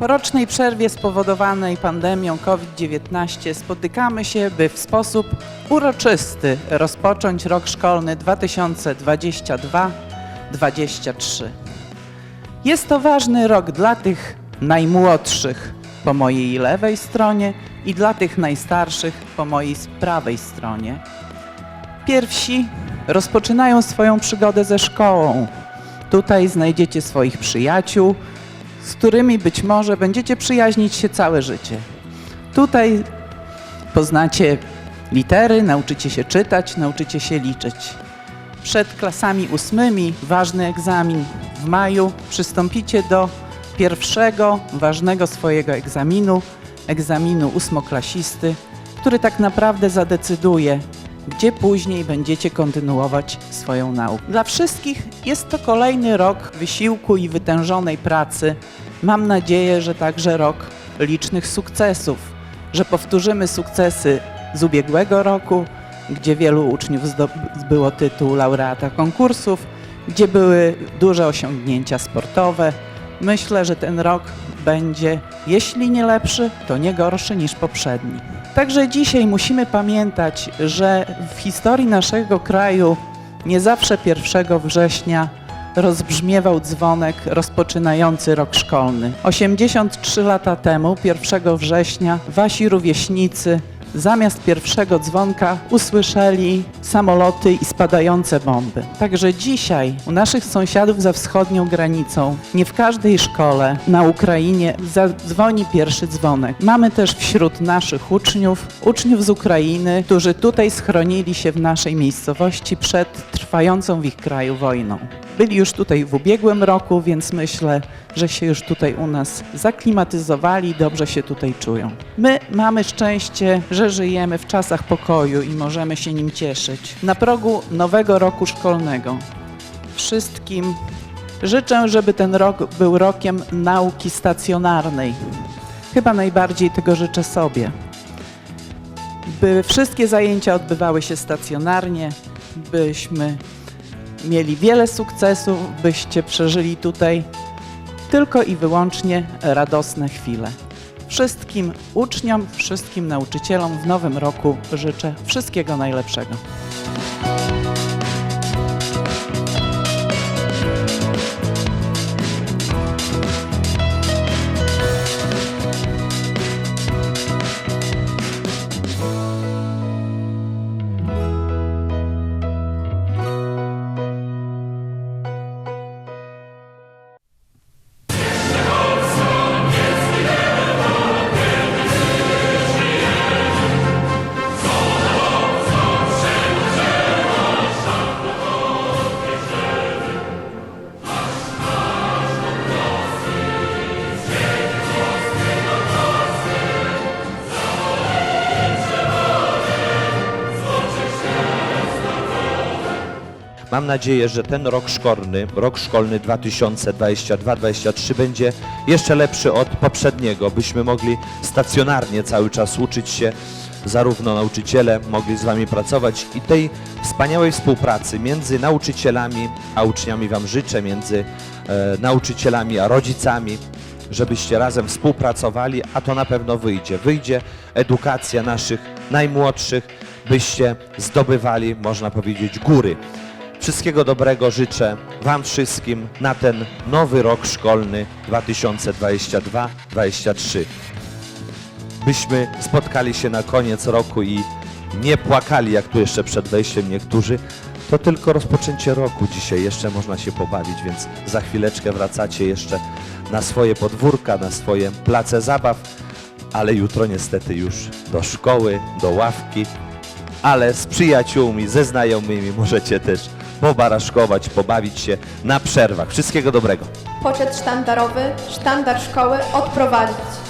Po rocznej przerwie spowodowanej pandemią COVID-19 spotykamy się, by w sposób uroczysty rozpocząć rok szkolny 2022-2023. Jest to ważny rok dla tych najmłodszych po mojej lewej stronie i dla tych najstarszych po mojej prawej stronie. Pierwsi rozpoczynają swoją przygodę ze szkołą. Tutaj znajdziecie swoich przyjaciół, z którymi być może będziecie przyjaźnić się całe życie. Tutaj poznacie litery, nauczycie się czytać, nauczycie się liczyć. Przed klasami ósmymi ważny egzamin. W maju przystąpicie do pierwszego ważnego swojego egzaminu, egzaminu ósmoklasisty, który tak naprawdę zadecyduje, gdzie później będziecie kontynuować swoją naukę. Dla wszystkich jest to kolejny rok wysiłku i wytężonej pracy. Mam nadzieję, że także rok licznych sukcesów, że powtórzymy sukcesy z ubiegłego roku, gdzie wielu uczniów zdobyło tytuł laureata konkursów, gdzie były duże osiągnięcia sportowe. Myślę, że ten rok będzie, jeśli nie lepszy, to nie gorszy niż poprzedni. Także dzisiaj musimy pamiętać, że w historii naszego kraju nie zawsze 1 września rozbrzmiewał dzwonek rozpoczynający rok szkolny. 83 lata temu, 1 września, wasi rówieśnicy zamiast pierwszego dzwonka usłyszeli samoloty i spadające bomby. Także dzisiaj u naszych sąsiadów za wschodnią granicą, nie w każdej szkole na Ukrainie zadzwoni pierwszy dzwonek. Mamy też wśród naszych uczniów, uczniów z Ukrainy, którzy tutaj schronili się w naszej miejscowości przed trwającą w ich kraju wojną. Byli już tutaj w ubiegłym roku, więc myślę, że się już tutaj u nas zaklimatyzowali, dobrze się tutaj czują. My mamy szczęście, że żyjemy w czasach pokoju i możemy się nim cieszyć. Na progu nowego roku szkolnego wszystkim życzę, żeby ten rok był rokiem nauki stacjonarnej. Chyba najbardziej tego życzę sobie. By wszystkie zajęcia odbywały się stacjonarnie, byśmy mieli wiele sukcesów, byście przeżyli tutaj tylko i wyłącznie radosne chwile. Wszystkim uczniom, wszystkim nauczycielom w nowym roku życzę wszystkiego najlepszego. Mam nadzieję, że ten rok szkolny, rok szkolny 2022-2023 będzie jeszcze lepszy od poprzedniego, byśmy mogli stacjonarnie cały czas uczyć się, zarówno nauczyciele mogli z Wami pracować i tej wspaniałej współpracy między nauczycielami a uczniami Wam życzę, między e, nauczycielami a rodzicami, żebyście razem współpracowali, a to na pewno wyjdzie. Wyjdzie edukacja naszych najmłodszych, byście zdobywali, można powiedzieć, góry. Wszystkiego dobrego życzę Wam wszystkim na ten nowy rok szkolny 2022-2023. Byśmy spotkali się na koniec roku i nie płakali, jak tu jeszcze przed wejściem niektórzy. To tylko rozpoczęcie roku dzisiaj, jeszcze można się pobawić, więc za chwileczkę wracacie jeszcze na swoje podwórka, na swoje place zabaw, ale jutro niestety już do szkoły, do ławki, ale z przyjaciółmi, ze znajomymi możecie też pobaraszkować, pobawić się na przerwach. Wszystkiego dobrego. Poczet sztandarowy, sztandar szkoły odprowadzić.